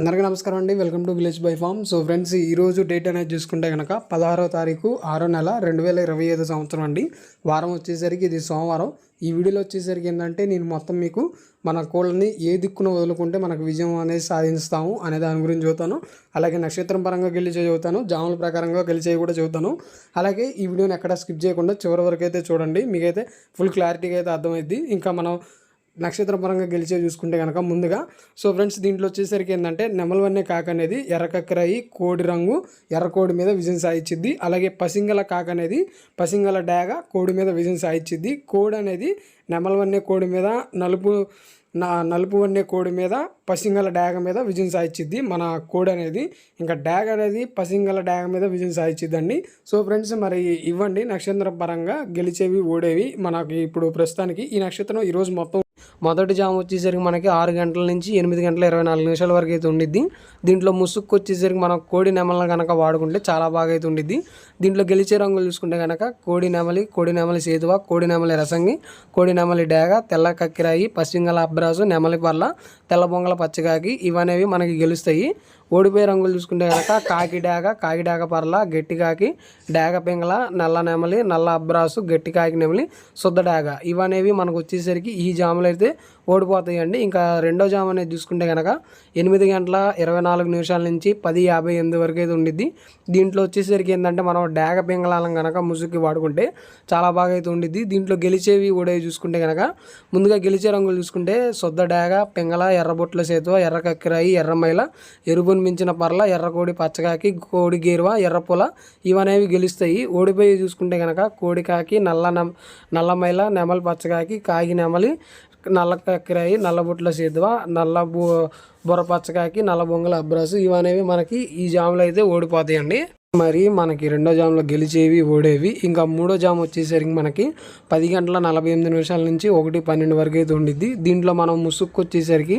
అందరికీ నమస్కారం అండి. Welcome to village by farm so friends ఈ రోజు డేట్ అనేది చూసుకుంటే కనుక పదహారో తారీఖు ఆరో నెల రెండు వేల ఇరవై ఐదు సంవత్సరం అండి. వారం వచ్చేసరికి ఇది సోమవారం. ఈ వీడియోలో వచ్చేసరికి ఏంటంటే నేను మొత్తం మీకు మన కోళ్ళని ఏ దిక్కున వదులుకుంటే మనకు విజయం అనేది సాధిస్తాము అనే దాని గురించి చదువుతాను అలాగే నక్షత్రం పరంగా గెలిచే చదువుతాను జాముల ప్రకారంగా గెలిచే కూడా చదువుతాను అలాగే ఈ వీడియోని ఎక్కడ స్కిప్ చేయకుండా చివరి వరకు అయితే చూడండి. మీకైతే ఫుల్ క్లారిటీగా అయితే అర్థమైద్ది. ఇంకా మనం నక్షత్రపరంగా గెలిచే చూసుకుంటే కనుక ముందుగా. సో ఫ్రెండ్స్ దీంట్లో వచ్చేసరికి ఏంటంటే నెమలవన్నే కాక అనేది ఎర్రకక్కరాయి కోడి రంగు ఎర్రకోడి మీద విజయం సాధించింది. అలాగే పసింగల కాక అనేది పసింగల డాగ కోడి మీద విజయం సాధించింది. కోడి అనేది నెమలవన్నే కోడి మీద నలుపు నా నలుపు వన్నే కోడి మీద పసింగల డాగ మీద విజయం సాధించిద్ది మన కోడి అనేది. ఇంకా డాగ్ అనేది పసింగల డాగ మీద విజయం సాధించిద్దండి. సో ఫ్రెండ్స్ మరి ఇవ్వండి నక్షత్ర పరంగా గెలిచేవి ఓడేవి మనకి ఇప్పుడు ప్రస్తుతానికి ఈ నక్షత్రం. ఈరోజు మొత్తం మొదటి జాము వచ్చేసరికి మనకి ఆరు గంటల నుంచి ఎనిమిది గంటల ఇరవై నాలుగు నిమిషాల వరకు అయితే ఉండిద్ది. దీంట్లో ముసుక్కు వచ్చేసరికి మనం కోడి నెమలను కనుక వాడుకుంటే చాలా బాగా అయితే ఉండిద్ది. దీంట్లో గెలిచే రంగులు చూసుకుంటే కనుక కోడి నెమలి కోడి నెమలి సేతువ కోడి నెమలి రసంగి కోడి నెమలి డేగ తెల్ల కక్కిరాయి పశ్చింగల అబ్రాసు నెమలి పర్ల తెల్ల బొంగల పచ్చకాకి ఇవనేవి మనకి గెలుస్తాయి. ఓడిపోయే రంగులు చూసుకుంటే కనుక కాకి డాగ కాకి డాగ పర్ల గట్టి కాకి డాగ పింగళ నల్ల నెమలి నల్ల అబ్రాసు గట్టి కాకి నెమలి శుద్ధ డాగ. ఇవనేవి మనకు వచ్చేసరికి ఈ జాములు అయితే ఓడిపోతాయండి. ఇంకా రెండో జాము అనేది చూసుకుంటే కనుక ఎనిమిది గంటల ఇరవై నాలుగు నిమిషాల నుంచి పది యాభై ఎనిమిది వరకు అయితే ఉండిద్ది. దీంట్లో వచ్చేసరికి ఏంటంటే మనం డాగ పింగళాలను కనుక ముసుగుకి వాడుకుంటే చాలా బాగా అయితే ఉండిద్ది. దీంట్లో గెలిచేవి ఓడేవి చూసుకుంటే కనుక ముందుగా గెలిచే రంగులు చూసుకుంటే శుద్ధ డాగ పింగళ ఎర్రబొట్ల సేతువ ఎర్ర కక్కిరాయి ఎర్రమైల మించిన పర్ల ఎర్రకోడి పచ్చకాకి కోడి గేరువ ఎర్రపుల ఇవనేవి గెలుస్తాయి. ఓడిపోయి చూసుకుంటే కనుక కోడికాకి నల్ల నల్లమైల నెమలి పచ్చకాకి కాగి నెమలి నల్ల కక్కిరాయి నల్లబుట్ల సేదువ నల్ల బు బుర్రపచ్చకాకి నల్ల బొంగల అబ్రాసు ఇవనేవి మనకి ఈ జాములు అయితే ఓడిపోతాయండి. మరి మనకి రెండో జామ్లో గెలిచేవి ఓడేవి. ఇంకా మూడో జామ్ వచ్చేసరికి మనకి పది గంటల నలభై ఎనిమిది నిమిషాల నుంచి ఒకటి పన్నెండు వరకు అయితే ఉండిద్ది. దీంట్లో మనం ముసుక్కు వచ్చేసరికి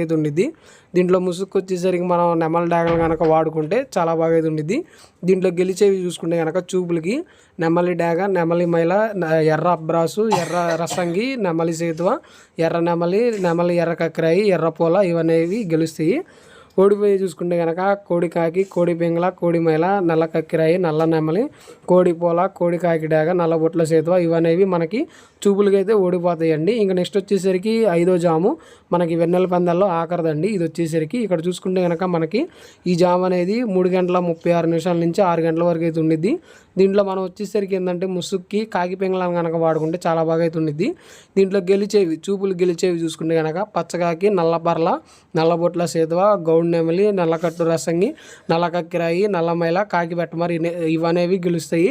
అయితే ఉండిద్ది దీంట్లో ముసుగు వచ్చేసరికి మనం నెమల డాగలు కనుక వాడుకుంటే చాలా బాగా అయితే ఉండిద్ది దీంట్లో గెలిచేవి చూసుకుంటే కనుక చూపులకి నెమలి డాగ నెమలి మైల ఎర్ర అబ్రాసు ఎర్ర రసంగి నెమలి సేతువ ఎర్ర నెమలి నెమలి ఎర్ర కక్రాయి ఎర్ర పూల ఇవనేవి గెలుస్తాయి. కోడిపోయి చూసుకుంటే కనుక కోడి కాకి కోడి పింగళ కోడి మైల నల్ల కక్కిరాయి నల్ల నెమలి కోడి పోల కోడి కాకి డాగ నల్ల బొట్ల సేతువ ఇవనేవి మనకి చూపులకి అయితే ఓడిపోతాయండి. ఇంకా నెక్స్ట్ వచ్చేసరికి ఐదో జాము. మనకి వెన్నెల పందాల్లో ఆఖరదండి. ఇది వచ్చేసరికి ఇక్కడ చూసుకుంటే కనుక మనకి ఈ జాము అనేది మూడు గంటల ముప్పై ఆరు నిమిషాల నుంచి ఆరు గంటల వరకు అయితే ఉండిద్ది. దీంట్లో మనం వచ్చేసరికి ఏంటంటే ముసుక్కి కాకి పింగళం కనుక వాడుకుంటే చాలా బాగా అయితే ఉండిద్ది దీంట్లో గెలిచేవి చూపులు గెలిచేవి చూసుకుంటే కనుక పచ్చకాకి నల్లపర్ల నల్లబొట్ల సేతువ గౌడ్ నెమలి నల్లకట్టు రసంగి నల్లకక్కిరాయి నల్లమైల కాకి పెట్టమరి ఇవనేవి గెలుస్తాయి.